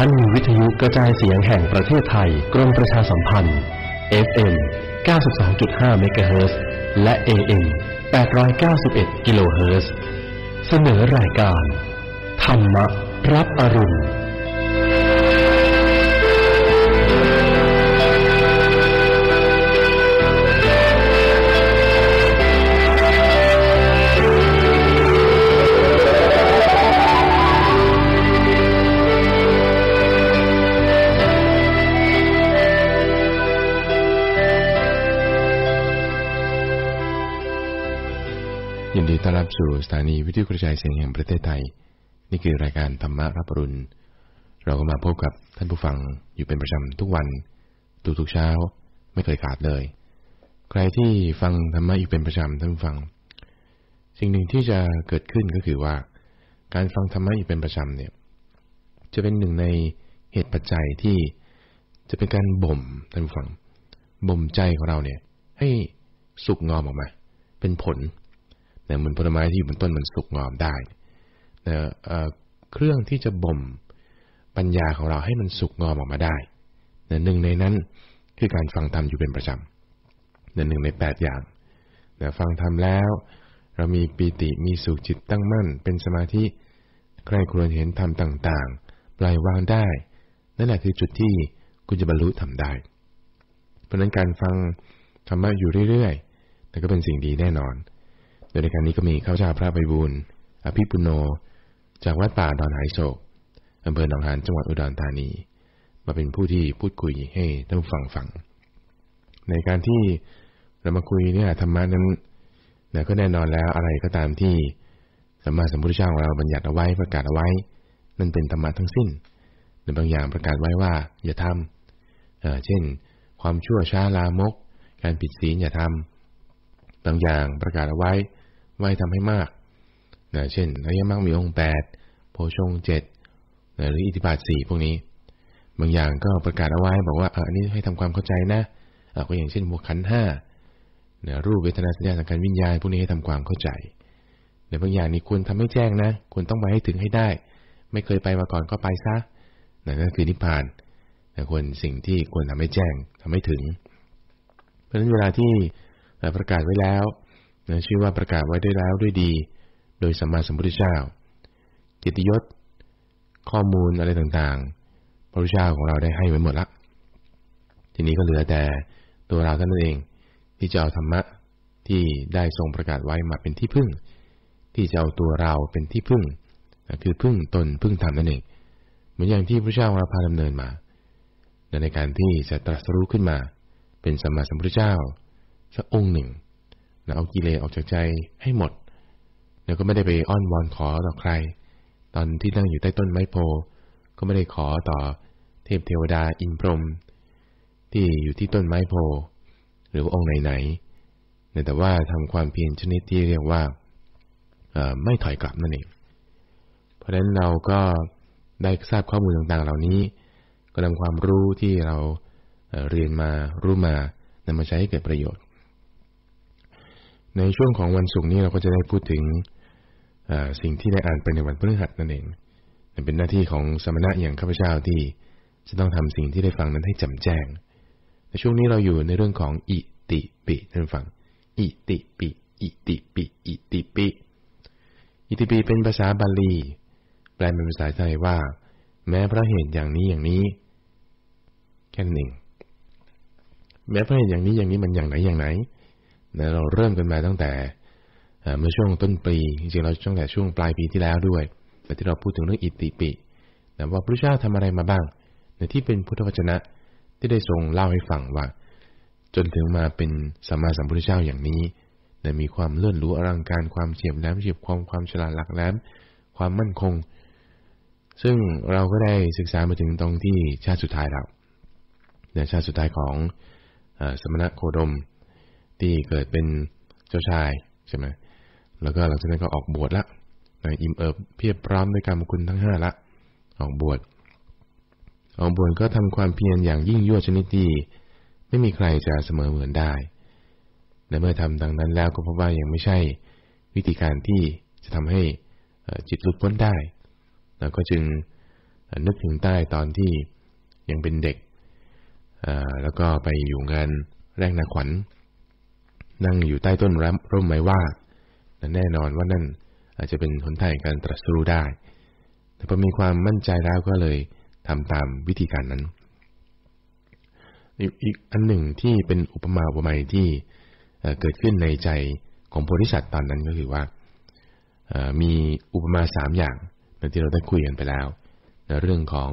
านีวิทยุกระจายเสียงแห่งประเทศไทย กรมประชาสัมพันธ์ FM 92.5 เมกะเฮิรตซ์และ AM 891 กิโลเฮิรตซ์เสนอรายการ ธรรมรับอรุณ ยินดีต้อนรับสู่สถานีวิทยุกระจายเสียงแห่งประเทศไทย นี่คือรายการธรรมะรับปรุณ เราก็มาพบกับท่านผู้ฟังอยู่เป็นประจำทุกวันทุกทุกๆเช้า ไม่เคยขาดเลย ใครที่ฟังธรรมะอยู่เป็นประจำท่านผู้ฟัง สิ่งหนึ่งที่จะเกิดขึ้นก็คือว่า การฟังธรรมะอยู่เป็นประจำเนี่ย จะเป็นหนึ่งในเหตุปัจจัยที่จะเป็นการบ่มท่านผู้ฟังบ่มใจของเราเนี่ย ให้สุกงอมออกมา เป็นผล นะเหมือนผลไม้ที่อยู่บนต้นมันสุกงอมได้นะเเครื่องที่จะบ่มปัญญาของเราให้มันสุกงอมออกมาได้นะหนึ่งในนั้นคือการฟังธรรมอยู่เป็นประจำนะหนึ่งในแปดอย่างนะฟังธรรมแล้ว เรามีปีติมีสุขจิตตั้งมั่น เป็นสมาธิใครควรเห็นธรรมต่างๆ ปล่อยวางได้ นั่นแหละคือจุดที่คุณจะบรรลุทำได้ เพราะนั้นการฟังธรรมะอยู่เรื่อยๆนั่ก็เป็นสิ่งดีแน่นอน ดยในการนี้ก็มีข้าพเจ้าพระไพบูลอภิปุโน จากวัดป่าดอนหายโศกอำเภอหนองหานจังหวัดอุดรธานี มาเป็นผู้ที่พูดคุยให้ท่านฟังฟัง ในการที่เรามาคุยเนี่ยธรรมะนั้นนะก็แน่นอนแล้วอะไรก็ตามที่สัมมาสัมพุทธเจ้าของเราบัญญัติเอาไว้ประกาศเอาไว้ นั่นเป็นธรรมะทั้งสิ้นในบางอย่างประกาศไว้ว่า อย่าทำเเช่น ความชั่วช้าลามก การผิดศีลอย่าทำบางอย่างประกาศเอาไว้ ไว้ทำให้มากนะเช่นอริยมรรคมีองค์แปดโพชงเจ็ดนะหรืออิทธิบาทสี่พวกนี้ บางอย่างก็ประกาศเอาไว้บอกว่าเอออันนี้ให้ทำความเข้าใจนะก็อย่างเช่นหมวกขันห้านะรูปเวทนาสัญญาสังขารวิญญาณพวกนี้ให้ทำความเข้าใจในบางอย่างนี่ควรทำให้แจ้งนะควรต้องไปให้ถึงให้ได้ ไม่เคยไปมาก่อนก็ไปซะนะนั่นคือนิพพานนะควรสิ่งที่ควรทำให้แจ้งทำให้ถึง เพราะฉะนั้นเวลาที่ประกาศไว้แล้ว นะชื่อว่าประกาศไว้ได้แล้วด้วยดี โดยสัมมาสัมพุทธเจ้าเกียรติยศ ข้อมูลอะไรต่างๆ พระพุทธเจ้าของเราได้ให้ไว้หมดละทีนี้ก็เหลือแต่ตัวเราท่านนเอง ที่จะเอาธรรมะที่ได้ทรงประกาศไว้มาเป็นที่พึ่ง ที่จะเอาตัวเราเป็นที่พึ่งคือพึ่งตนพึ่งธรรมนั่นเอง เหมือนอย่างที่พระเจ้าเราพาดำเนินมาในการที่จะตรัสรู้ขึ้นมา เป็นสัมมาสัมพุทธเจ้าสักองค์หนึ่ง นะเอากิเลสออกจากใจให้หมดแล้วก็ไม่ได้ไปอ้อนวอนขอต่อใคร ตอนที่นั่งอยู่ใต้ต้นไม้โพ ก็ไม่ได้ขอต่อเทพเทวดาอินพรหมที่อยู่ที่ต้นไม้โพ หรือว่าองค์ไหนๆแต่ว่าทำความเพียรชนิดที่เรียกว่าไม่ถอยกลับนั่นเอง เพราะฉะนั้นเราก็ได้ทราบข้อมูลต่างๆ เหล่านี้ ก็นำความรู้ที่เราเรียนมารู้มานำมาใช้ให้เกิดประโยชน์ ในช่วงของวันศุกร์นี้เราก็จะได้พูดถึงสิ่งที่ได้อ่านไปในวันพฤหัสนั่นเองเป็นหน้าที่ของสมณะอย่างข้าพเจ้าที่จะต้องทำสิ่งที่ได้ฟังนั้นให้จำแจ้ง ในช่วงนี้เราอยู่ในเรื่องของอิติปิท่านฟัง อิติปิ อิติปิ อิติปิ อิติปิเป็นภาษาบาลี แปลเป็นภาษาไทยว่า แม้พระเหตุอย่างนี้อย่างนี้ แค่นั้นเอง แม้พระเหตุอย่างนี้อย่างนี้มันอย่างไหนอย่างไหน นะเราเริ่มกันมาตั้งแต่เมื่อช่วงต้นปีจริงๆเราตั้งแต่ช่วงปลายปีที่แล้วด้วย แต่ที่เราพูดถึงเรื่องอิติปินะว่าพระเจ้าทำอะไรมาบ้างในที่เป็นพุทธวจนะที่ได้ทรงเล่าให้ฟังว่า จนถึงมาเป็นสัมมาสัมพุทธเจ้าอย่างนี้นะมีความเลื่อนรู้อลังการความเฉียบแหลมเฉียบความความฉลาดหลักแหลมความมั่นคง ซึ่งเราก็ได้ศึกษามาถึงตรงที่ชาติสุดท้ายแล้วในชาติสุดท้ายของสมณะโคดม ที่เกิดเป็นเจ้าชายใช่ไหมแล้วก็หลังจากนั้นก็ออกบวชละอิ่มเอิบเพียบพร้อมด้วยการมคุณทั้งห้าละ ออกบวชออกบวชก็ทำความเพียรอย่างยิ่งยวดชนิดที่ไม่มีใครจะเสมอเหมือนได้และเมื่อทำดังนั้นแล้วก็พบว่ายังไม่ใช่วิธีการที่จะทำให้จิตหลุดพ้นได้ แล้วก็จึงนึกถึงใต้ตอนที่ยังเป็นเด็ก แล้วก็ไปอยู่งานแรกนาขวัญ นั่งอยู่ใต้ต้นร่มไม้ว่าแน่นอนว่านั่นอาจจะเป็นหนทางการตรัสรู้ได้ แต่พอมีความมั่นใจแล้วก็เลยทำตามวิธีการนั้น อีกอันหนึ่งที่เป็นอุปมาอุปไมยที่เกิดขึ้นในใจของโพธิสัตว์ตอนนั้นก็คือว่ามีอุปมาสามอย่างที่เราได้คุยกันไปแล้วเรื่องของ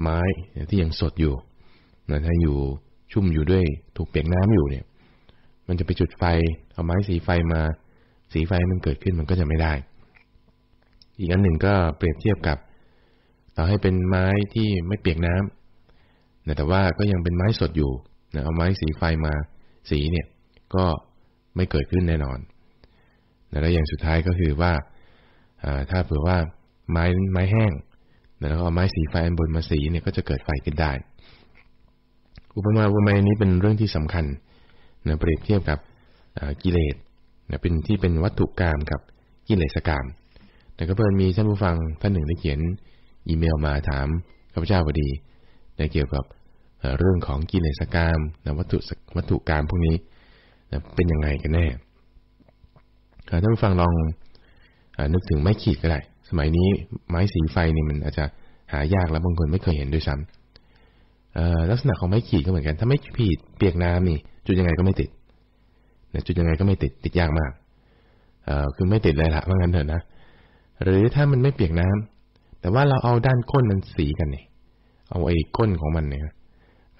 ไม้ที่ยังสดอยู่ถ้าอยู่ชุ่มอยู่ด้วยถูกเปียกน้ำอยู่เนี่ย มันจะไปจุดไฟ เอาไม้สีไฟมา สีไฟมันเกิดขึ้นมันก็จะไม่ได้ อีกอันหนึ่งก็เปรียบเทียบกับ ต่อให้เป็นไม้ที่ไม่เปียกน้ำแต่ว่าก็ยังเป็นไม้สดอยู่เอาไม้สีไฟมาสีเนี่ยก็ไม่เกิดขึ้นแน่นอนแล้วอย่างสุดท้ายก็คือว่าถ้าเผื่อว่าไม้ไม้แห้งแล้วก็เอาไม้สีไฟอันบนมาสีเนี่ยก็จะเกิดไฟขึ้นได้ อุปมาอุปไมยนี้เป็นเรื่องที่สำคัญ นะเปรียบเทียบกับกิเลสนะเป็นที่เป็นวัตถุกรรมกับกิเลสกรรมแต่ก็เพิ่นมีท่านผู้ฟังท่านหนึ่งได้เขียนอีเมลมาถามข้าพเจ้าพอดีในเกี่ยวกับเรื่องของกิเลสกรรมนะวัตถุวัตถุกรรมพวกนี้นะเป็นยังไงกันแน่ท่านผู้ฟังลองนึกถึงไม้ขีดก็ได้ สมัยนี้ไม้สีไฟนี่มันอาจจะหายากแล้วบางคนไม่เคยเห็นด้วยซ้ำลักษณะของไม้ขีดก็เหมือนกัน ถ้าไม่ขีดเปียกน้ำนี่ จุดยังไงก็ไม่ติดจุดยังไงก็ไม่ติดติดยากมากคือไม่ติดเลยละว่างั้นเถอะนะหรือถ้ามันไม่เปียกน้ำแต่ว่าเราเอาด้านก้นมันสีกันเนี่ยเอาไอ้ก้นของมันเนี่ย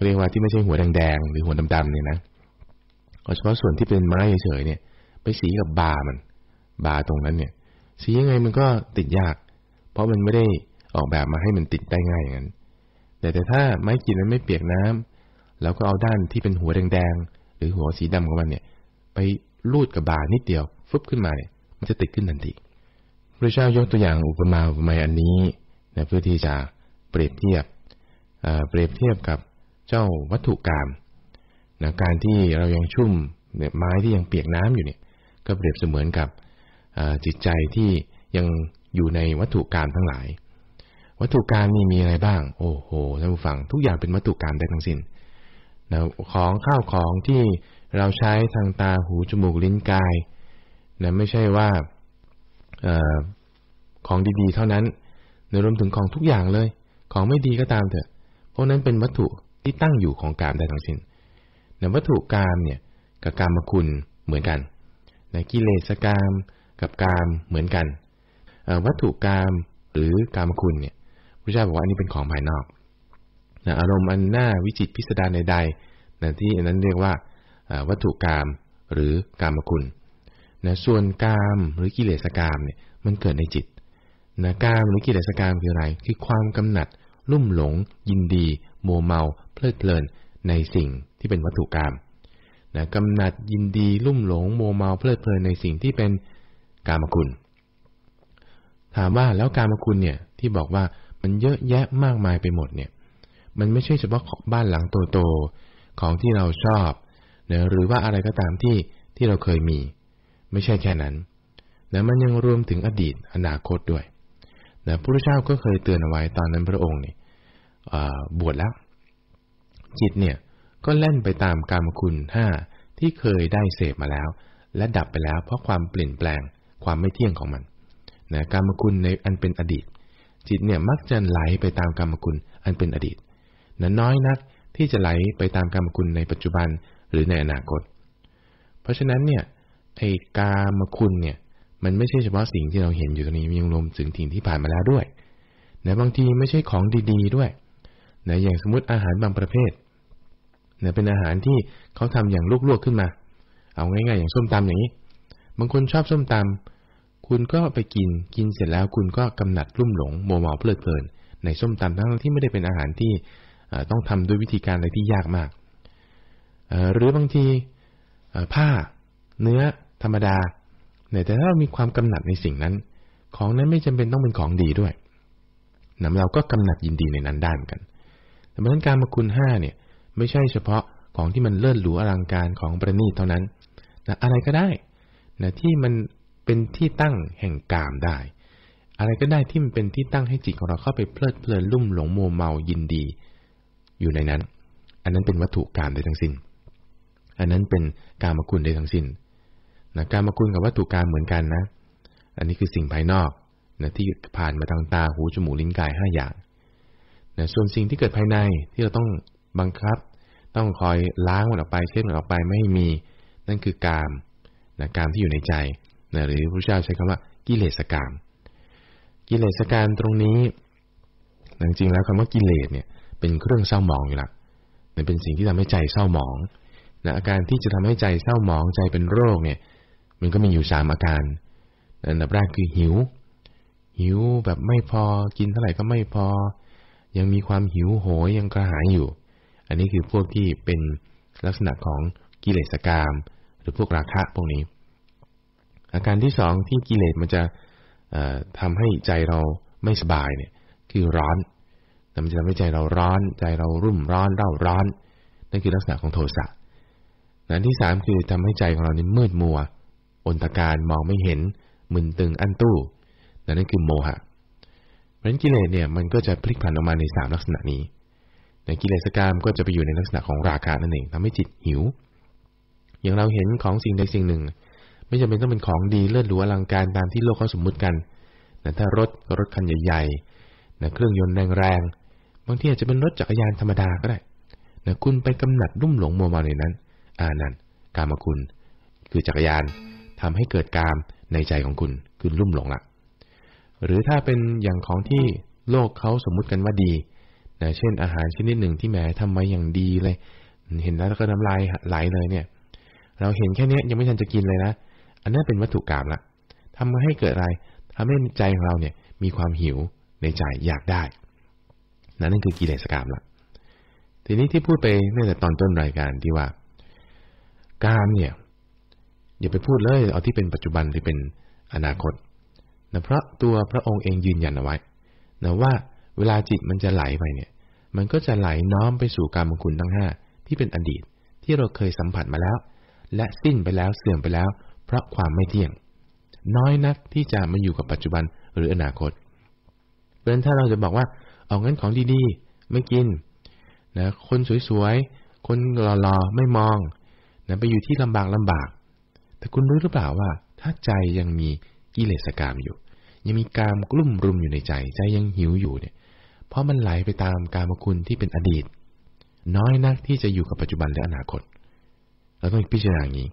เรียกว่าที่ไม่ใช่หัวแดงๆหรือหัวดำๆเนี่ยนะเอาเฉพาะส่วนที่เป็นไม้เฉยๆเนี่ย ไปสีกับบามัน บาตรงนั้นเนี่ย สียังไงมันก็ติดยาก เพราะมันไม่ได้ออกแบบมาให้มันติดได้ง่ายอย่างนั้นแต่แต่ถ้าไม้ขีดนั้นไม่เปียกน้ำแล้วก็เอาด้านที่เป็นหัวแดงๆ หรือหัวสีดำของมันเนี่ย ไปลูดกับบานิดเดียว ฟึบขึ้นมาเนี่ย มันจะติดขึ้นทันทีพระเจ้ายกตัวอย่างอุปมาอุปไมยอันนี้นะเพื่อที่จะเปรียบเทียบเปรียบเทียบกับเจ้าวัตถุกรรมนะการที่เรายังชุ่มเนี่ยไม้ที่ยังเปียกน้ำอยู่เนี่ย ก็เปรียบเสมือนกับจิตใจที่ยังอยู่ในวัตถุกรรมทั้งหลาย วัตถุกรรมนี่มีอะไรบ้าง โอ้โหท่านผู้ฟังทุกอย่างเป็นวัตถุกรรมได้ทั้งสิน้น นะของข้าวของที่เราใช้ทางตาหูจมูกลิ้นกายนะไม่ใช่ว่าอของดีๆ เท่านั้นในรวมถึงของทุกอย่างเลย ของไม่ดีก็ตามเถอะ เพราะนั้นเป็นวัตถุที่ตั้งอยู่ของกามได้ทั้งสิ้นนะวัตถุกามเนี่ยกับกามคุณเหมือนกันนะกิเลสกามกับกามเหมือนกัน วัตถุกามหรือกามคุณเนี่ยพระเจ้าบอกว่าอันนี้เป็นของภายนอก นะอารมณ์อันหน่าวิจิตพิสดารใดๆนะที่อันนั้นเรียกว่าวัตถุกรรมหรือกามคุณนะส่วนกามหรือกิเลสกามเนี่ยมันเกิดในจิตนะกามหรือกิเลสกามคืออะไร คือความกำหนัด ลุ่มหลง ยินดีโมเมา เพลิดเพลินในสิ่งที่เป็นวัตถุกรรมนะกำหนัดยินดีลุ่มหลงโมเมาเพลิดเพลินในสิ่งที่เป็นกามคุณ ถามว่าแล้วกามคุณเนี่ยที่บอกว่ามันเยอะแยะมากมายไปหมดเนี่ย มันไม่ใช่เฉพาะของบ้านหลังโตๆของที่เราชอบนะหรือว่าอะไรก็ตามที่ที่เราเคยมี ไม่ใช่แค่นั้นนะมันยังรวมถึงอดีตอนาคตด้วยนะพระพุทธเจ้าก็เคยเตือนเอาไว้ตอนนั้นพระองค์เนี่ยบวชแล้ว จิตเนี่ยก็เล่นไปตามกรรมคุณห้าที่เคยได้เสพมาแล้ว และดับไปแล้วเพราะความเปลี่ยนแปลงความไม่เที่ยงของมันนะกรรมคุณในอันเป็นอดีต จิตเนี่ยมักจะไหลไปตามกรรมคุณอันเป็นอดีต นะน้อยนักที่จะไหลไปตามกรรมคุณในปัจจุบันหรือในอนาคต เพราะฉะนั้นเนี่ยไอ้กามคุณเนี่ยมันไม่ใช่เฉพาะสิ่งที่เราเห็นอยู่ตรงนี้ยังรวมถึงสิ่งที่ผ่านมาแล้วด้วยนะบางทีไม่ใช่ของดีๆด้วยนะอย่างสมมติอาหารบางประเภทนะเป็นอาหารที่เขาทำอย่างลวกๆขึ้นมา เอาง่ายๆ อย่างส้มตำอย่างนี้ บางคนชอบส้มตำคุณก็ไปกินกินเสร็จแล้วคุณก็กำหนัดรุ่มหลงโมเมาเพลิดเพลิน ในส้มตำทั้งที่ไม่ได้เป็นอาหารที่ ต้องทำด้วยวิธีการอะไรที่ยากมากหรือบางทีผ้าเนื้อธรรมดาแต่ถ้าเรามีความกำหนัดในสิ่งนั้น ของนั้นไม่จำเป็นต้องเป็นของดีด้วยนำเราก็กำหนัดยินดีในนั้นได้เหมือนกันแต่เพราะนั้นการมาคุณห้าเนี่ย ไม่ใช่เฉพาะของที่มันเลิศหรูอลังการของประณีตเท่านั้นนะอะไรก็ได้นะที่มันเป็นที่ตั้งแห่งกามได้ อะไรก็ได้ที่มันเป็นที่ตั้งให้จิตของเราเข้าไปเพลิดเพลินลุ่มหลงโมเมายินดี อยู่ในนั้น อันนั้นเป็นวัตถุกรรมโดยทั้งสิน้น อันนั้นเป็นการมคุณโดยทั้งสิน้นนะการมคุณกับวัตถุกรรมเหมือนกันนะ อันนี้คือสิ่งภายนอกนะที่ผ่านมาทางตาหูจมูกลิ้นกายห้าอย่างนะส่วนสิ่งที่เกิดภายในที่เราต้องบังคับ ต้องคอยล้างมันออกไปเช็ดมันออกไปไม่ให้มี นั่นคือกามนะกามที่อยู่ในใจนะหรือพระเจ้าใช้คำว่ากิเลสกาม กิเลสการตรงนี้จริงๆแล้วคำว่ากิเลสเนี่ย เป็นเครื่องเศร้าหมองอยู่ละมันเป็นสิ่งที่ทำให้ใจเศร้าหมองนะอาการที่จะทำให้ใจเศร้าหมองใจเป็นโรคเนี่ย มันก็มีอยู่สามอาการอันดับแรกคือหิว หิวแบบไม่พอกินเท่าไหร่ก็ไม่พอ ยังมีความหิวโหยยังกระหายอยู่ อันนี้คือพวกที่เป็นลักษณะของกิเลสกาม หรือพวกราคะพวกนี้ อาการที่สองที่กิเลสมันจะทำให้ใจเราไม่สบายเนี่ย คือร้อน มันจะทำให้ใจเราร้อน ใจเรารุ่มร้อนเร่าร้อน นั่นคือลักษณะของโทสะนั้นที่สามคือทำให้ใจของเรานี่มืดมัวอนตการมองไม่เห็น มึนตึงอั้นตู้นั่นคือโมหะเพราะฉะนั้นกิเลสเนี่ยมันก็จะพลิกผันออกมาในสามลักษณะนี้ในกิเลสกรรมก็จะไปอยู่ในลักษณะของราคะนั่นเองทำให้จิตหิว อย่างเราเห็นของสิ่งใดสิ่งหนึ่ง ไม่จำเป็นต้องเป็นของดีเลิศหรูอลังการตามที่โลกเขาสมมุติกันนะถ้ารถรถคันใหญ่ๆนะเครื่องยนต์แรงๆ บางทีอาจจะเป็นรถจักรยานธรรมดาก็ได้นะคุณไปกำหนัดรุ่มหลงโมมาในนั้น อานันกามคุณ คือจักรยานทำให้เกิดกามในใจของคุณคือรุ่มหลงละหรือถ้าเป็นอย่างของที่โลกเขาสมมุติกันว่าดีนะเช่นอาหารชนิดหนึ่งที่แหมทำมาอย่างดีเลย เห็นแล้วก็น้ำลายไหลเลยเนี่ย เราเห็นแค่นี้ยังไม่ทันจะกินเลยนะ อันนั้นเป็นวัตถุกรรมละทำมาให้เกิดอะไรทำให้ใจของเราเนี่ยมีความหิวในใจอยากได้ นั่นคือกิเลสกรรมละทีนี้ที่พูดไปเนื่องจากตอนต้นรายการที่ว่า การเนี่ยอย่าไปพูดเลย เอาที่เป็นปัจจุบันที่เป็นอนาคตนะเพราะตัวพระองค์เองยืนยันเอาไว้นะว่าเวลาจิตมันจะไหลไปเนี่ย มันก็จะไหลน้อมไปสู่การมคุณทั้งห้าที่เป็นอดีตที่เราเคยสัมผัสมาแล้ว และสิ้นไปแล้วเสื่อมไปแล้ว เพราะความไม่เที่ยง น้อยนักที่จะมาอยู่กับปัจจุบันหรืออนาคตเพราะฉะนั้นถ้าเราจะบอกว่า เอางั้นของดีๆ ไม่กินนะคนสวยๆ คนหล่อๆ ไม่มองนะไปอยู่ที่ลำบากลำบาก แต่คุณรู้หรือเปล่าว่า ถ้าใจยังมีกิเลสกรรมอยู่ ยังมีกามกลุ่มรุมอยู่ในใจ ใจยังหิวอยู่เนี่ย เพราะมันไหลไปตามกามคุณที่เป็นอดีต น้อยนักที่จะอยู่กับปัจจุบันและอนาคต เราต้องพิจารณาอย่างนี้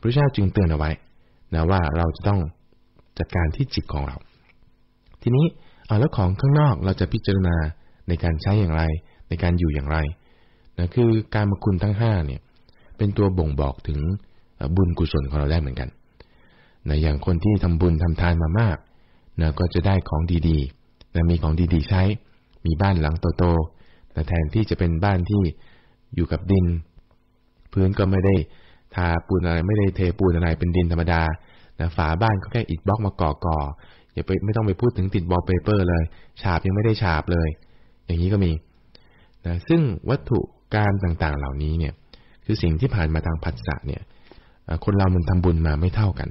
พระเจ้าจึงเตือนเอาไว้นะว่าเราจะต้องจัดการที่จิตของเรา ทีนี้ เอาแล้วของข้างนอกเราจะพิจารณาในการใช้อย่างไร ในการอยู่อย่างไรนะคือการมคุณทั้งห้าเนี่ย เป็นตัวบ่งบอกถึงบุญกุศลของเราได้เหมือนกันนะอย่างคนที่ทำบุญทำทานมามากนะก็จะได้ของดีๆนะมีของดีๆใช้ มีบ้านหลังโตๆนะแทนที่จะเป็นบ้านที่อยู่กับดิน พื้นก็ไม่ได้ทาปูนอะไรไม่ได้เทปูนอะไรเป็นดินธรรมดานะฝาบ้านก็แค่อิฐบล็อกมาก่อก่อ อย่าไปไม่ต้องไปพูดถึงติดบอลเปเปอร์เลย ฉาบยังไม่ได้ฉาบเลย อย่างนี้ก็มีนะซึ่งวัตถุการต่างๆเหล่านี้เนี่ยคือสิ่งที่ผ่านมาทางผัสสะเนี่ยคนเรามันทำบุญมาไม่เท่ากัน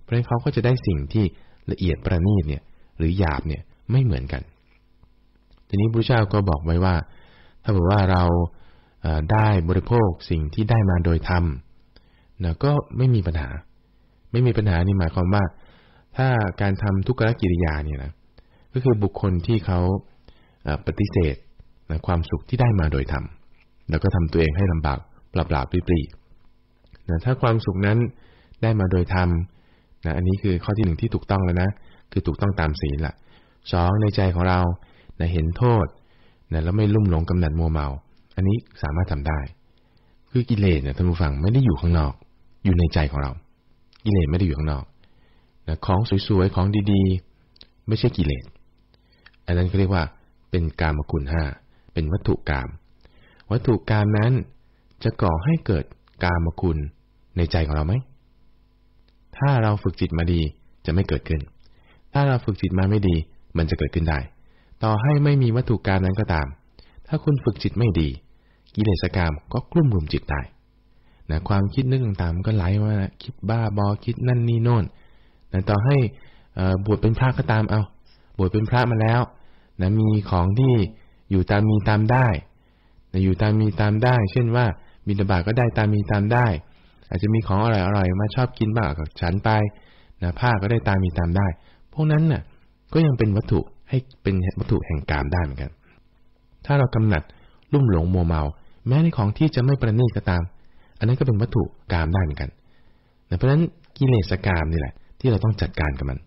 เพราะฉะนั้นเขาก็จะได้สิ่งที่ละเอียดประณีตเนี่ยหรือหยาบเนี่ยไม่เหมือนกัน ทีนี้พระเจ้าก็บอกไว้ว่า ถ้าบอกว่าเราได้บริโภคสิ่งที่ได้มาโดยธรรมนะก็ไม่มีปัญหา ไม่มีปัญหานี่หมายความว่า ถ้าการทำทุกขกิริยาเนี่ยนะก็คือบุคคลที่เขาปฏิเสธนะความสุขที่ได้มาโดยธรรมแล้วก็ทำตัวเองให้ลำบากเปล่าๆปลีๆนะถ้าความสุขนั้นได้มาโดยธรรมนะอันนี้คือข้อที่หนึ่งที่ถูกต้องแล้วนะ คือถูกต้องตามศีลละสองในใจของเรานะเห็นโทษนะแล้วไม่ลุ่มหลงกำหนัดมัวเมา อันนี้สามารถทำได้ คือกิเลสเนี่ยท่านผู้ฟังไม่ได้อยู่ข้างนอก อยู่ในใจของเรา กิเลสไม่ได้อยู่ข้างนอก ของสวยๆ ของดีๆ ไม่ใช่กิเลส อันนั้นเขาเรียกว่า เป็นกามคุณห้า เป็นวัตถุกรรมวัตถุกรรมนั้นจะก่อให้เกิดกามคุณในใจของเราไหม ถ้าเราฝึกจิตมาดีจะไม่เกิดขึ้น ถ้าเราฝึกจิตมาไม่ดี มันจะเกิดขึ้นได้ ต่อให้ไม่มีวัตถุกรรมนั้นก็ตาม ถ้าคุณฝึกจิตไม่ดี กิเลสกรรมก็กลุ่มรุมจิตได้นะความคิดนึกต่างๆมันก็ไหลมาคิดบ้าบอคิดนั่นนี่โน่น นะต่อให้บวชเป็นพระก็ตามเอา บวชเป็นพระมาแล้วนะมีของที่อยู่ตามมีตามได้นะอยู่ตามมีตามได้ เช่นว่าบิณฑบาตก็ได้ตามมีตามได้ อาจจะมีของอร่อยๆมาชอบกินบ้างกับฉันไปนะผ้าก็ได้ตามมีตามได้ พวกนั้นน่ะก็ยังเป็นวัตถุให้เป็นวัตถุแห่งกามได้เหมือนกัน ถ้าเรากำหนัดลุ่มหลงมัวเมา แม้ในของที่จะไม่ประณีตก็ตาม อันนั้นก็เป็นวัตถุกามได้เหมือนกัน เพราะฉะนั้นกิเลสกามนี่แหละ ที่เราต้องจัดการกับมัน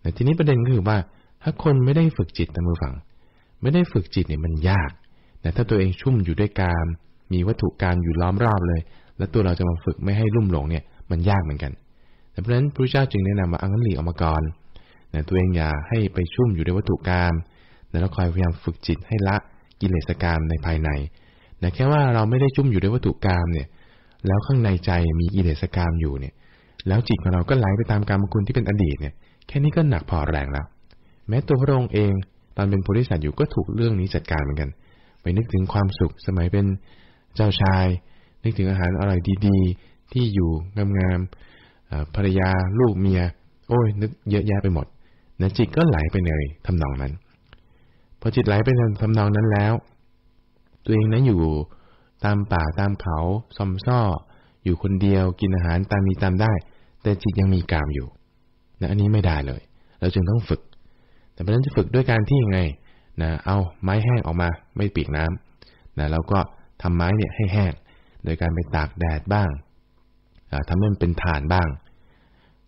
แต่ทีนี้ประเด็นก็คือว่า ถ้าคนไม่ได้ฝึกจิตตามมือฝัง ไม่ได้ฝึกจิตเนี่ยมันยากแต่ถ้าตัวเองชุ่มอยู่ด้วยกาม มีวัตถุการอยู่ล้อมรอบเลย แล้วตัวเราจะมาฝึกไม่ให้ลุ่มหลงเนี่ยมันยากเหมือนกัน แต่เพราะฉะนั้นพระเจ้าจึงแนะนำว่าอังนหลีออกมาก่อนนะตัวเองอย่าให้ไปชุ่มอยู่ด้วยวัตถุกรรมแล้วคอยพยายามฝึกจิตให้ละกิเลสกรรมในภายในนะแค่ว่าเราไม่ได้ชุ่มอยู่ด้วยวัตถุกรรมเนี่ย แล้วข้างในใจมีกิเลสกรรมอยู่เนี่ย แล้วจิตของเราก็ไหลไปตามกรรมคุณที่เป็นอดีตเนี่ย แค่นี้ก็หนักพอแรงแล้ว แม้ตัวพระองค์เองตอนเป็นโพธิสัตว์อยู่ก็ถูกเรื่องนี้จัดการเหมือนกัน ไปนึกถึงความสุขสมัยเป็นเจ้าชาย นึกถึงอาหารอร่อยดีๆ ที่อยู่งามๆภรรยาลูกเมีย โอ้ย นึกเยอะแยะไปหมดนะจิตก็ไหลไปในทำนองนั้น พอจิตไหลไปในทำนองนั้นแล้ว ตัวเองนั้นอยู่ตามป่าตามเขาซอมซ่อ อยู่คนเดียวกินอาหารตามมีตามได้ แต่จิตยังมีกามอยู่นะอันนี้ไม่ได้เลย เราจึงต้องฝึก แต่เพราะนั้นจะฝึกด้วยการที่ยังไงนะเอาไม้แห้งออกมาไม่ปีกน้ำนะแล้วก็ทำไม้เนี่ยให้แห้ง โดยการไปตากแดดบ้างทำให้มันเป็นฐานบ้าง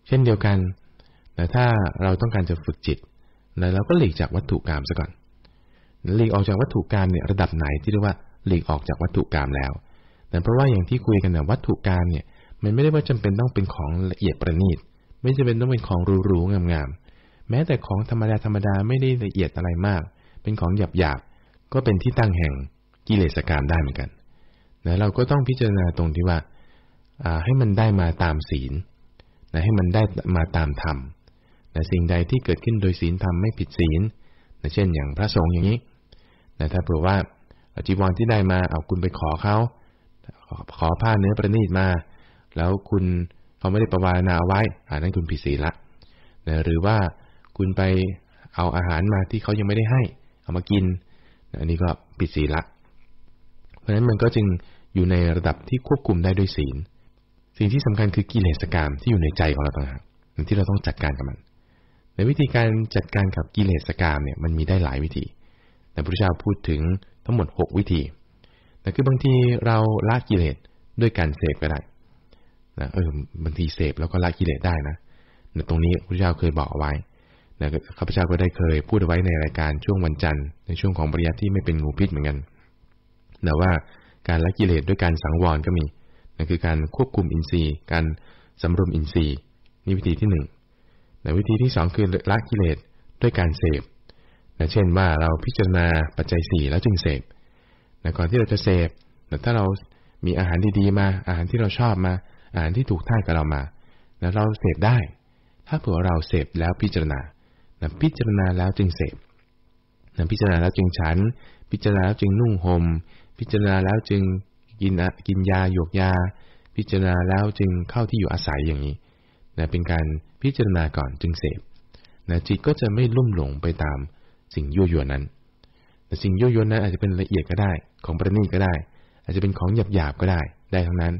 เช่นเดียวกันแต่ถ้าเราต้องการจะฝึกจิตนะเราก็หลีกจากวัตถุกรรมซะก่อนหลีกออกจากวัตถุกรรมเนี่ยระดับไหนที่เรียกว่าหลีกออกจากวัตถุกรรมแล้ว แต่เพราะว่าอย่างที่คุยกันนะวัตถุกรรมเนี่ยมันไม่ได้ว่าจำเป็นต้องเป็นของละเอียดประณีต ไม่จำเป็นต้องเป็นของหรูๆงามๆแม้แต่ของธรรมดาธรรมดาไม่ได้ละเอียดอะไรมาก เป็นของหยาบๆก็เป็นที่ตั้งแห่งกิเลสกรรมได้เหมือนกันนะเราก็ต้องพิจารณาตรงที่ว่าให้มันได้มาตามศีลนะให้มันได้มาตามธรรมแต่สิ่งใดที่เกิดขึ้นโดยศีลธรรมไม่ผิดศีลนะเช่นอย่างพระสงฆ์อย่างนี้นะถ้าเผื่อว่าจีวรที่ได้มาเอาคุณไปขอเขา ขอผ้าเนื้อประณีตมา แล้วคุณเขาไม่ได้ประวารณาไว้อันนั้นคุณผิดศีลละนะหรือว่าคุณไปเอาอาหารมาที่เขายังไม่ได้ให้ เอามากินอันนี้ก็ผิดศีลละ เพราะฉะนั้นมันก็จึงอยู่ในระดับที่ควบคุมได้ด้วยศีล สิ่งที่สำคัญคือกิเลสกรรมที่อยู่ในใจของเราต่างหากที่เราต้องจัดการกับมัน ในวิธีการจัดการกับกิเลสกามเนี่ยมันมีได้หลายวิธี แต่พระเจ้าพูดถึงทั้งหมด 6 วิธี แต่คือบางทีเราละกิเลสด้วยการเสพก็ได้นะเออบางทีเสพแล้วก็ละกิเลสได้นะแต่ตรงนี้พระเจ้าเคยบอกเอาไว้นะข้าพเจ้าก็ได้เคยพูดเอาไว้ในรายการช่วงวันจันทร์ในช่วงของปริยัติที่ไม่เป็นงูพิษเหมือนกันแต่ว่าการละกิเลสด้วยการสังวรก็มีนั่นคือการควบคุมอินทรีย์ การสำรวมอินทรีย์นี่วิธีที่หนึ่งแต่วิธีที่สองคือละกิเลสด้วยการเสพนะเช่นว่าเราพิจารณาปัจจัยสี่แล้วจึงเสพ นะก่อนที่เราจะเสพนะถ้าเรามีอาหารดีๆมา อาหารที่เราชอบมา อาหารที่ถูกท่ากับเรามานะเราเสพได้ ถ้าเผื่อเราเสพแล้วพิจารณานะพิจารณาแล้วจึงเสพนะพิจารณาแล้วจึงฉัน พิจารณาแล้วจึงนุ่งหม่ม พิจารณาแล้วจึงกินกินยาหยกยา พิจารณาแล้วจึงเข้าที่อยู่อาศัยอย่างนี้นะเป็นการพิจารณาก่อนจึงเสพนะจิตก็จะไม่ลุ่มหลงไปตามสิ่งยั่วยวนนั้น แต่สิ่งยั่วยวนนั้นอาจจะเป็นละเอียดก็ได้ ของประณีตก็ได้ อาจจะเป็นของหยาบหยาบก็ได้ ได้ทั้งนั้น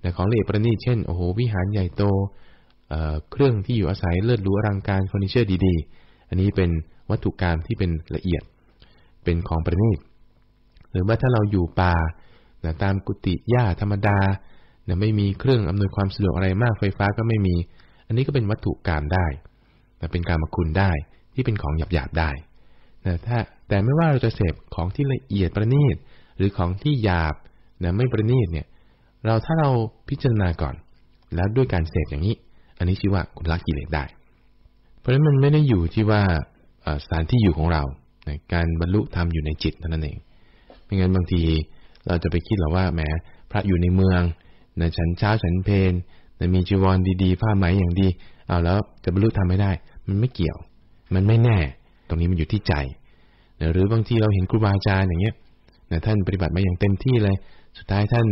แต่ของละเอียดประณีตเช่น โอ้โห วิหารใหญ่โตเครื่องที่อยู่อาศัยเลิศหรูอลังการเฟอร์นิเจอร์ดีๆ อันนี้เป็นวัตถุกรรมที่เป็นละเอียด เป็นของประณีต หรือว่าถ้าเราอยู่ป่าตามกุฏิหญ้าธรรมดาไม่มีเครื่องอำนวยความสะดวกอะไรมากไฟฟ้าก็ไม่มี อันนี้ก็เป็นวัตถุกรรมได้เป็นการมาคุณได้ที่เป็นของหยาบๆได้นะถ้า แต่ไม่ว่าเราจะเสพของที่ละเอียดประณีตหรือของที่หยาบนะไม่ประณีตเนี่ย เราถ้าเราพิจารณาก่อน แล้วด้วยการเสพอย่างนี้ อันนี้ชื่อว่าคุณละกิเลสได้ เพราะฉะนั้นมันไม่ได้อยู่ที่ว่าสถานที่อยู่ของเราในการบรรลุธรรมอยู่ในจิตเท่านั้นเองไม่งั้นบางทีเราจะไปคิดหรอว่าแหมพระอยู่ในเมืองนะฉันเช้าฉันเพนแต่มีจีวรดีๆ ผ้าไหมอย่างดีเอาแล้วจะบรรลุทำไม่ได้ มันไม่เกี่ยว มันไม่แน่ ตรงนี้มันอยู่ที่ใจ หรือบางทีเราเห็นครูบาอาจารย์อย่างเงี้ยท่านปฏิบัติมาอย่างเต็มที่เลย สุดท้ายท่าน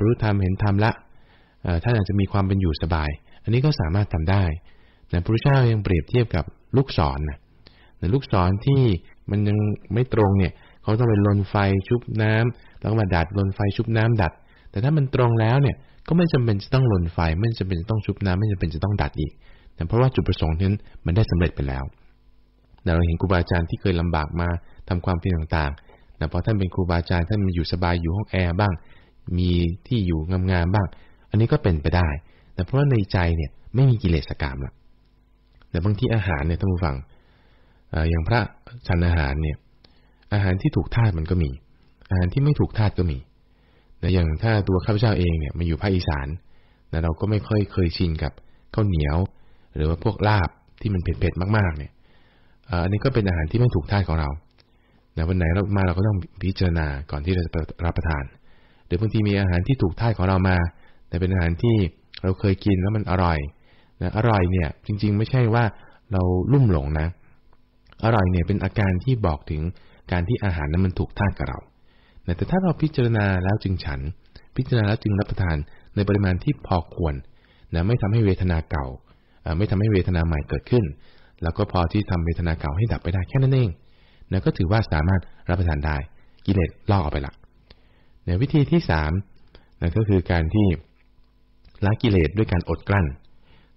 รู้ธรรมเห็นธรรมละท่านอาจจะมีความเป็นอยู่สบาย อันนี้ก็สามารถทำได้นะพระพุทธเจ้ายังเปรียบเทียบกับลูกศรนะนะลูกศรที่มันยังไม่ตรงเนี่ยเขาต้องไปลนไฟชุบน้ำแล้วมาดัดลนไฟชุบน้ำดัด แต่ถ้ามันตรงแล้วเนี่ยก็ไม่จำเป็นจะต้องลนไฟ ไม่จำเป็นจะต้องชุบน้ำไม่จำเป็นจะต้องดัดอีกนะเพราะว่าจุดประสงค์นั้นมันได้สำเร็จไปแล้ว เราเห็นครูบาอาจารย์ที่เคยลำบากมาทำความเพียรต่างๆนะพอท่านเป็นครูบาอาจารย์ท่านมาอยู่สบายอยู่ห้องแอร์บ้าง มีที่อยู่งามๆบ้าง อันนี้ก็เป็นไปได้แต่เพราะในใจเนี่ยไม่มีกิเลสกรรมละแต่บางที่อาหารเนี่ยท่านผู้ฟังอย่างพระฉันอาหารเนี่ย อาหารที่ถูกธาตุมันก็มี อาหารที่ไม่ถูกธาตุก็มีแต่อย่างถ้าตัวข้าพเจ้าเองเนี่ยมาอยู่ภาคอีสานแต่เราก็ไม่ค่อยเคยชินกับข้าวเหนียว หรือว่าพวกลาบที่มันเผ็ดๆมากๆเนี่ย อันนี้ก็เป็นอาหารที่ไม่ถูกธาตุของเราแต่วันไหนเรามาเราก็ต้องพิจารณาก่อนที่เราจะรับประทาน หรือบางทีมีอาหารที่ถูกธาตุของเรามา แต่เป็นอาหารที่เราเคยกินแล้วมันอร่อยนะอร่อยเนี่ยจริง ๆ ไม่ใช่ว่าเราลุ่มหลงนะ อร่อยเนี่ยเป็นอาการที่บอกถึงการที่อาหารนั้นมันถูกธาตุกับเรา แต่ถ้าเราพิจารณาแล้วจึงฉัน พิจารณาแล้วจึงรับประทานในปริมาณที่พอควรนะไม่ทำให้เวทนาเก่า ไม่ทำให้เวทนาใหม่เกิดขึ้น แล้วก็พอที่ทำเวทนาเก่าให้ดับไปได้แค่นั้นเองนะก็ถือว่าสามารถรับประทานได้กิเลสลอกออกไปละในวิธีที่สามนะก็คือการที่ละกิเลสด้วยการอดกลั้น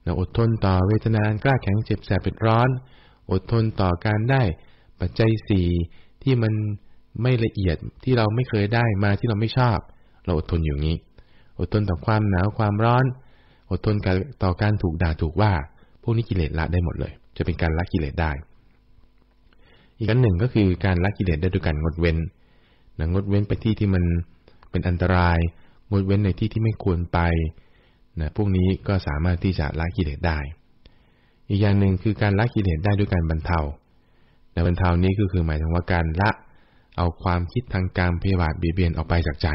นะอดทนต่อเวทนากล้าแข็งเจ็บแสบเป็นร้อน อดทนต่อการได้ปัจจัยสี่ที่มันไม่ละเอียดที่เราไม่เคยได้มาที่เราไม่ชอบ เราอดทนอยู่งี้ อดทนต่อความหนาวความร้อน อดทนต่อการถูกด่าถูกว่า พวกนี้กิเลสละได้หมดเลย จะเป็นการละกิเลสได้ อีกอันหนึ่งก็คือการละกิเลสได้ด้วยการงดเว้นนะงดเว้นไปที่ที่มันเป็นอันตราย งดเว้นในที่ที่ไม่ควรไปนะพวกนี้ก็สามารถที่จะละกิเลสได้ อีกอย่างหนึ่งคือการละกิเลสได้ด้วยการบรรเทาในบรรเทานี้ก็คือหมายถึงว่าการละเอาความคิดทางการพยาบาทเบียดเบียนออกไปจากใจ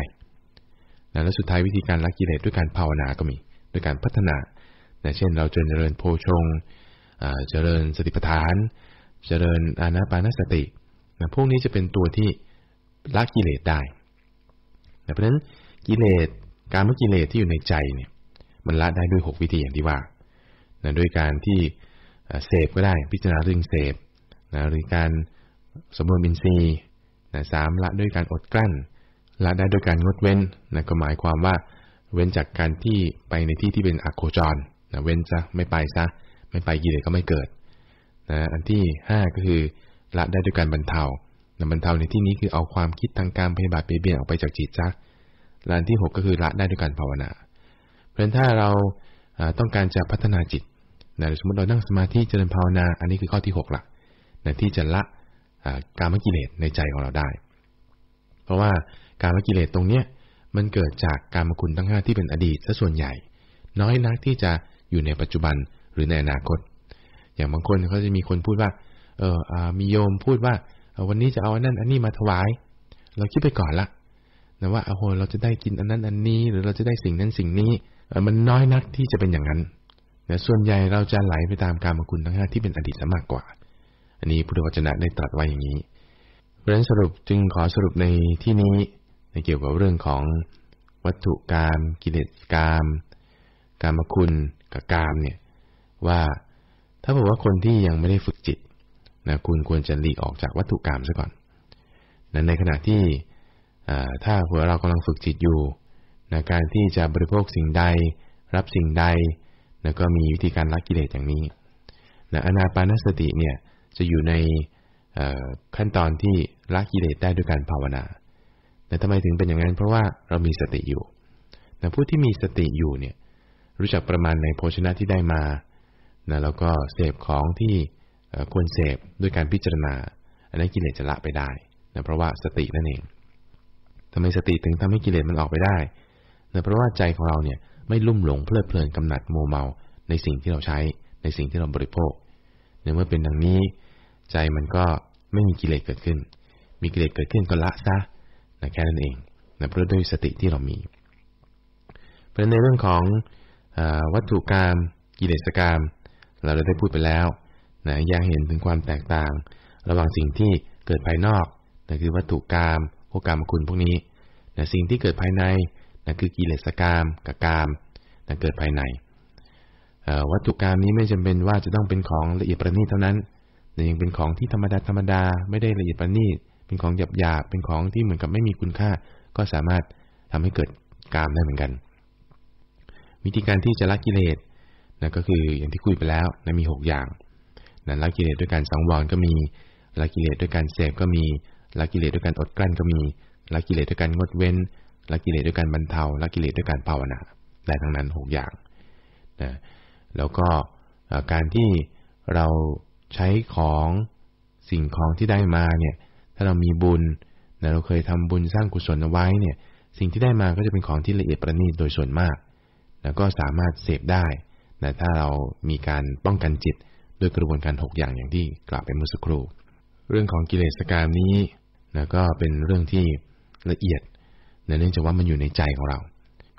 นะและสุดท้ายวิธีการละกิเลสด้วยการภาวนาก็มี ด้วยการพัฒนานะเช่น เราเจริญโพชง เจริญสติปัฏฐาน เจริญอานาปานสตินะพวกนี้จะเป็นตัวที่ละกิเลสได้นะเพราะฉะนั้นกิเลสการมกิเลสที่อยู่ในใจเนี่ยมันละได้ด้วย 6 วิธีอย่างที่ว่านะด้วยการที่เสพก็ได้พิจารณาเรื่องเสพนะหรือการสมบูรณ์อินทรีนะสามละด้วยการอดกลั้น ละได้ด้วยการงดเว้นนะก็หมายความว่า เว้นจากการที่ไปในที่ที่เป็นอโคจรนะเว้นซะไม่ไปซะ ไม่ไปกิเลสก็ไม่เกิดนะอันที่ 5 ก็คือละได้ด้วยการบรรเทานะบรรเทาในที่นี้คือเอาความคิดทางการพยาบาทไปเบี่ยนออกไปจากจิตซะและอันที่ 6 ก็คือละได้ด้วยการภาวนา เพราะฉะนั้นถ้าเราต้องการจะพัฒนาจิตนะสมมติเรานั่งสมาธิเจริญภาวนา อันนี้คือข้อที่6ละนะที่จะละการมกิเลสในใจของเราได้ เพราะว่าการมกิเลสตรงเนี้ยมันเกิดจากการมคุณทั้งห้าที่เป็นอดีตซะส่วนใหญ่ น้อยนักที่จะอยู่ในปัจจุบัน รือในอนาคต อย่างบางคนเขาจะมีคนพูดว่าเออมีโยมพูดว่าวันนี้จะเอาอันนั้นอันนี้มาถวาย เราคิดไปก่อนละนะว่าโอ้โหเราจะได้กินอันนั้นอันนี้หรือเราจะได้สิ่งนั้นสิ่งนี้มันน้อยนักที่จะเป็นอย่างนั้นแต่ส่วนใหญ่เราจะไหลไปตามการมคุณทั้งห้าที่เป็นอดีตซะมากกว่า อันนี้พุทธวจนะได้ตรัสไว้อย่างนี้ เพราะฉะนั้นสรุปจึงขอสรุปในที่นี้ในเกี่ยวกับเรื่องของวัตถุกรรมกิเลสกรรมการมคุณกับกรรมเนี่ย ว่า ถ้าบอกว่าคนที่ยังไม่ได้ฝึกจิตนะคุณควรจะหลีกออกจากวัตถุกรรมซะก่อนนั้นในขณะที่ถ้าหัวเรากำลังฝึกจิตอยู่นะการที่จะบริโภคสิ่งใด รับสิ่งใดนะก็มีวิธีการละกิเลสอย่างนี้นะอนาปานสติเนี่ยจะอยู่ในขั้นตอนที่ละกิเลสได้ด้วยการภาวนาแต่ทำไมถึงเป็นอย่างนั้น เพราะว่าเรามีสติอยู่นะผู้ที่มีสติอยู่เนี่ยรู้จักประมาณในโภชนะที่ได้มา นะแล้วก็เสพของที่ควรเสพด้วยการพิจารณา อันนั้นกิเลสจะละไปได้นะเพราะว่าสตินั่นเองทำไมสติถึงทำให้กิเลสมันออกไปได้นะเพราะว่าใจของเราเนี่ยไม่ลุ่มหลงเพลิดเพลินกำหนัดโมเมาในสิ่งที่เราใช้ในสิ่งที่เราบริโภคเมื่อเป็นดังนี้ ใจมันก็ไม่มีกิเลสเกิดขึ้น มีกิเลสเกิดขึ้นก็ละซะนะแค่นั้นเองนะเพราะด้วยสติที่เรามี เพราะในเรื่องของอวัตถุกรรมกิเลสกรรม เราได้พูดไปแล้วนะยังเห็นถึงความแตกต่าง ระหว่างสิ่งที่เกิดภายนอกนะคือวัตถุกรรมพวกกรรมคุณพวกนี้นะสิ่งที่เกิดภายในนั่นคือกิเลสกรรมกับกรรมนั่นเกิดภายในวัตถุกรรมนี้ไม่จำเป็นว่าจะต้องเป็นของละเอียดประณีตเท่านั้นแต่ยังเป็นของที่ธรรมดาธรรมดาไม่ได้ละเอียดประณีตเป็นของหยาบหยาบเป็นของที่เหมือนกับไม่มีคุณค่า ก็สามารถทำให้เกิดกามได้เหมือนกัน วิธีการที่จะละกิเลส นะก็คืออย่างที่คุยไปแล้วนะมี 6 อย่างนะละกิเลสด้วยการสังวรก็มีละกิเลสด้วยการเสพก็มีละกิเลสด้วยการอดกลั้นก็มีละกิเลสด้วยการงดเว้นละกิเลสด้วยการบรรเทาละกิเลสด้วยการภาวนาได้ทั้งนั้น 6 อย่างนะแล้วก็การที่เราใช้ของสิ่งของที่ได้มาเนี่ยถ้าเรามีบุญนะเราเคยทำบุญสร้างกุศลเอาไว้เนี่ยสิ่งที่ได้มาก็จะเป็นของที่ละเอียดประณีตโดยส่วนมาก แล้วก็สามารถเสพได้ นะถ้าเรามีการป้องกันจิตด้วยกระบวนการ 6 อย่างอย่างที่กล่าวไปเมื่อสักครู่ เรื่องของกิเลสกรรมนี้นะก็เป็นเรื่องที่ละเอียดนะเนื่องจากว่ามันอยู่ในใจของเรา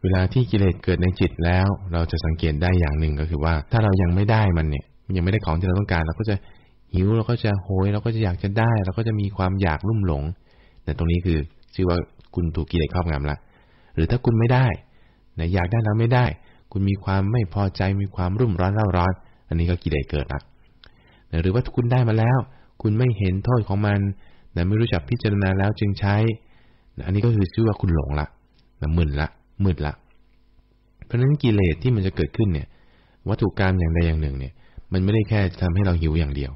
เวลาที่กิเลสเกิดในจิตแล้ว เราจะสังเกตได้อย่างหนึ่งก็คือว่า ถ้าเรายังไม่ได้มันเนี่ยยังไม่ได้ของที่เราต้องการ เราก็จะหิวเราก็จะโหยเราก็จะอยากจะได้เราก็จะมีความอยากลุ่มหลง แต่ตรงนี้คือชื่อว่าคุณถูกกิเลสครอบงำละหรือถ้าคุณไม่ได้นะอยากได้แล้วไม่ได้ คุณมีความไม่พอใจมีความรุ่มร้อนเร่าร้อน อันนี้ก็กิเลสเกิดละหรือว่าคุณได้มาแล้ว คุณไม่เห็นโทษของมันนะไม่รู้จักพิจารณาแล้วจึงใช้นะอันนี้ก็คือชื่อว่าคุณหลงละนะมึนละมืดละ เพราะฉะนั้นกิเลสที่มันจะเกิดขึ้นเนี่ย วัตถุกรรมอย่างใดอย่างหนึ่งเนี่ย มันไม่ได้แค่ทำให้เราหิวอย่างเดียว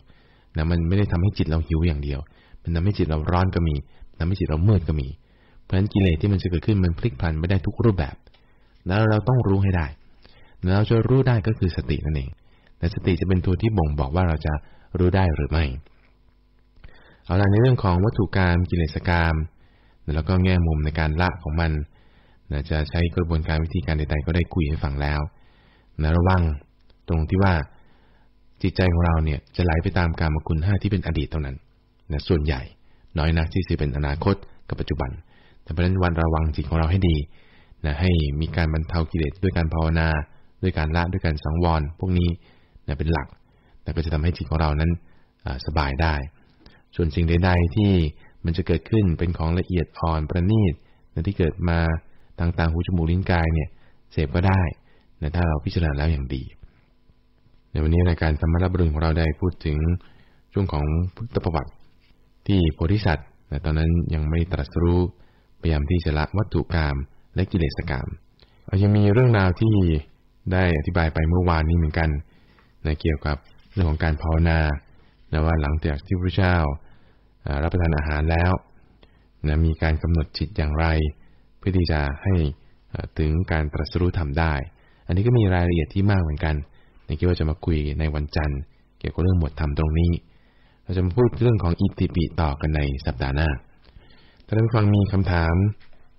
นะมันไม่ได้ทำให้จิตเราหิวอย่างเดียว มันทำให้จิตเราร้อนก็มีทำให้จิตเรามืดก็มี เพราะฉะนั้นกิเลสที่มันจะเกิดขึ้นมันพลิกผันไปได้ทุกรูปแบบ แล้วเราต้องรู้ให้ได้ เราจะรู้ได้ก็คือสตินั่นเองแต่สติจะเป็นตัวที่บ่งบอกว่าเราจะรู้ได้หรือไม่ เอาล่ะในเรื่องของวัตถุกรรมกิเลสกรรมแล้วก็แง่มุมในการละของมันนะจะใช้กระบวนการวิธีการใดๆก็ได้คุยให้ฟังแล้วนะระวังตรงที่ว่าจิตใจของเราเนี่ยจะไหลไปตามกรรมคุณห้าที่เป็นอดีตเท่านั้นนะส่วนใหญ่ น้อยนักที่จะเป็นอนาคตกับปัจจุบัน แต่เพราะนั้นวันระวังจิตของเราให้ดีนะให้มีการบรรเทากิเลสด้วยการภาวนา ด้วยการละด้วยการสังวร พวกนี้นะเป็นหลักแต่ก็จะทำให้จิตของเรานั้นสบายได้ ส่วนสิ่งใดๆที่มันจะเกิดขึ้นเป็นของละเอียดอ่อนประณีตนที่เกิดมาต่างๆหูจมูกลิ้นกายเนี่ยเสพก็ได้นะถ้าเราพิจารณาแล้วอย่างดี ในวันนี้รายการธรรมรับรุนของเราได้พูดถึงช่วงของพุทธประวัติที่โพธิสัตว์แต่ตอนนั้นยังไม่ตรัสรู้พยายามที่จะละวัตถุกรรมและกิเลสกรรมยังมีเรื่องราวที่ ได้อธิบายไปเมื่อวานนี้เหมือนกันนะเกี่ยวกับเรื่องของการภาวนานะว่าหลังจากที่พระเจ้ารับประทานอาหารแล้วนะมีการกำหนดจิตอย่างไร เพื่อที่จะให้ถึงการตรัสรู้ทำได้ อันนี้ก็มีรายละเอียดที่มากเหมือนกันในคิดว่าจะมาคุยในวันจันทร์ เกี่ยวกับเรื่องหมวดธรรมตรงนี้ เราจะมาพูดเรื่องของอิติปิต่อกันในสัปดาห์หน้า ถ้าท่านฟังมีคำถาม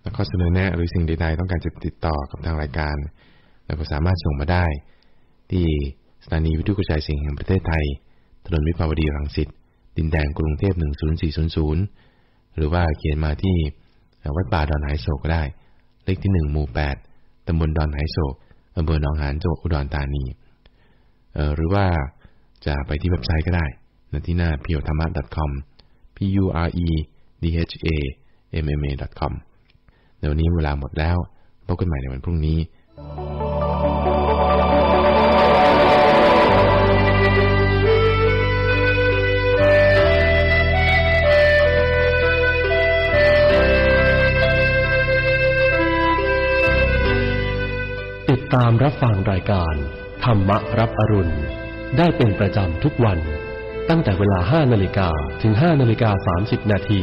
และข้อเสนอแนะหรือสิ่งใดๆ ต้องการจะติดต่อกับทางรายการ เราก็สามารถส่งมาได้ ที่สถานีวิทยุกระจายเสียงแห่งประเทศไทย ถนนวิภาวดีรังสิต ดินแดงกรุงเทพ10400 หรือว่าเขียนมาที่วัดป่าดอนไหโศกก็ได้ เลขที่ 1 หมู่ 8ตำบลดอนไหโศกอำเภอหนองหานจังหวัดอุดรธานี หรือว่าจะไปที่เว็บไซต์ก็ได้ที่หน้า p u r e t h a m a com p u r e d h a m m a com ในวันนี้เวลาหมดแล้ว พบกันใหม่ในวันพรุ่งนี้ ตามรับฟังรายการ ธรรมรับอรุณ ได้เป็นประจำทุกวัน ตั้งแต่เวลา 5 นาฬิกาถึง 5 นาฬิกา 30 นาที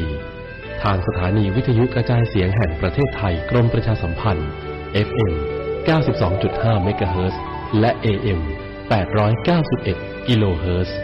ทางสถานีวิทยุกระจายเสียงแห่งประเทศไทยกรมประชาสัมพันธ์ FM 92.5 เมกะเฮิรตซ์และ AM 891 กิโลเฮิรตซ์